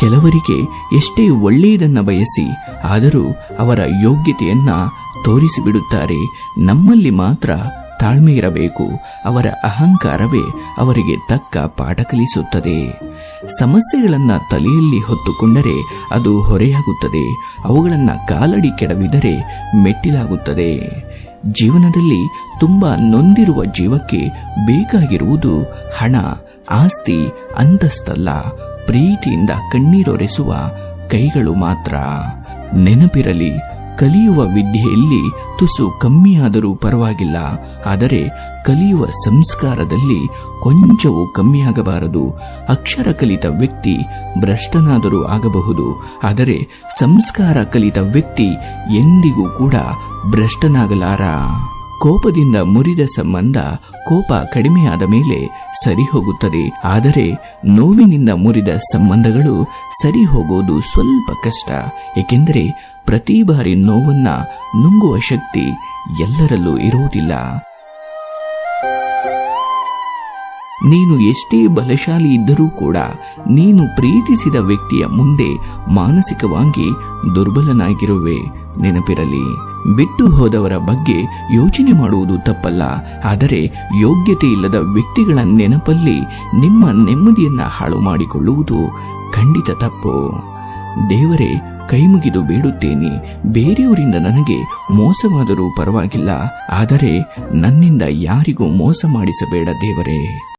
ಕೆಲವರಿಗೆ ಎಷ್ಟೇ ಒಳ್ಳೆಯದನ್ನ ಬಯಸಿ, ಆದರೂ ಅವರ ಯೋಗ್ಯತೆಯನ್ನು ತೋರಿಸಿಬಿಡುತ್ತಾರೆ. ನಮ್ಮಲ್ಲಿ ಮಾತ್ರ ತಾಳ್ಮೆ ಇರಬೇಕು. ಅವರ ಅಹಂಕಾರವೇ ಅವರಿಗೆ ತಕ್ಕ ಪಾಠ ಕಲಿಸುತ್ತದೆ. ಸಮಸ್ಯೆಗಳನ್ನು ತಲೆಯಲ್ಲಿ ಹೊತ್ತುಕೊಂಡರೆ ಅದು ಹೊರೆಯಾಗುತ್ತದೆ. ಅವುಗಳನ್ನು ಕಾಲಡಿ ಕೆಡವಿದರೆ ಮೆಟ್ಟಿಲಾಗುತ್ತದೆ. ಜೀವನದಲ್ಲಿ ತುಂಬಾ ನೊಂದಿರುವ ಜೀವಕ್ಕೆ ಬೇಕಾಗಿರುವುದು ಹಣ, ಆಸ್ತಿ, ಅಂತಸ್ತಲ್ಲ. ಪ್ರೀತಿಯಿಂದ ಕಣ್ಣೀರೊರೆಸುವ ಕೈಗಳು ಮಾತ್ರ. ನೆನಪಿರಲಿ, ಕಲಿಯುವ ವಿದ್ಯೆಯಲ್ಲಿ ತುಸು ಕಮ್ಮಿಯಾದರೂ ಪರವಾಗಿಲ್ಲ. ಆದರೆ ಕಲಿಯುವ ಸಂಸ್ಕಾರದಲ್ಲಿ ಕೊಂಚವೂ ಕಮ್ಮಿಯಾಗಬಾರದು. ಅಕ್ಷರ ಕಲಿತ ವ್ಯಕ್ತಿ ಭ್ರಷ್ಟನಾದರೂ ಆಗಬಹುದು. ಆದರೆ ಸಂಸ್ಕಾರ ಕಲಿತ ವ್ಯಕ್ತಿ ಎಂದಿಗೂ ಕೂಡ ಭ್ರಷ್ಟನಾಗಲಾರ. ಕೋಪದಿಂದ ಮುರಿದ ಸಂಬಂಧ ಕೋಪ ಕಡಿಮೆಯಾದ ಮೇಲೆ ಸರಿ ಹೋಗುತ್ತದೆ ಆದರೆ ನೋವಿನಿಂದ ಮುರಿದ ಸಂಬಂಧಗಳು ಸರಿ ಹೋಗೋದು ಸ್ವಲ್ಪ ಕಷ್ಟ. ಏಕೆಂದರೆ ಪ್ರತಿ ಬಾರಿ ನೋವನ್ನ ನುಂಗುವ ಶಕ್ತಿ ಎಲ್ಲರಲ್ಲೂ ಇರುವುದಿಲ್ಲ. ನೀನು ಎಷ್ಟೇ ಬಲಶಾಲಿ ಇದ್ದರೂ ಕೂಡ ನೀನು ಪ್ರೀತಿಸಿದ ವ್ಯಕ್ತಿಯ ಮುಂದೆ ಮಾನಸಿಕವಾಗಿ ದುರ್ಬಲನಾಗಿರುವೆ. ನೆನಪಿರಲಿ. ಬಿಟ್ಟು ಹೋದವರ ಬಗ್ಗೆ ಯೋಚನೆ ಮಾಡುವುದು ತಪ್ಪಲ್ಲ. ಆದರೆ ಯೋಗ್ಯತೆ ಇಲ್ಲದ ವ್ಯಕ್ತಿಗಳ ನೆನಪಲ್ಲಿ ನಿಮ್ಮ ನೆಮ್ಮದಿಯನ್ನ ಹಾಳು ಮಾಡಿಕೊಳ್ಳುವುದು ಖಂಡಿತ ತಪ್ಪು. ದೇವರೇ, ಕೈಮುಗಿದು ಬೇಡುತ್ತೇನೆ. ಬೇರೆಯವರಿಂದ ನನಗೆ ಮೋಸವಾದರೂ ಪರವಾಗಿಲ್ಲ. ಆದರೆ ನನ್ನಿಂದ ಯಾರಿಗೂ ಮೋಸ ಮಾಡಿಸಬೇಡ ದೇವರೇ.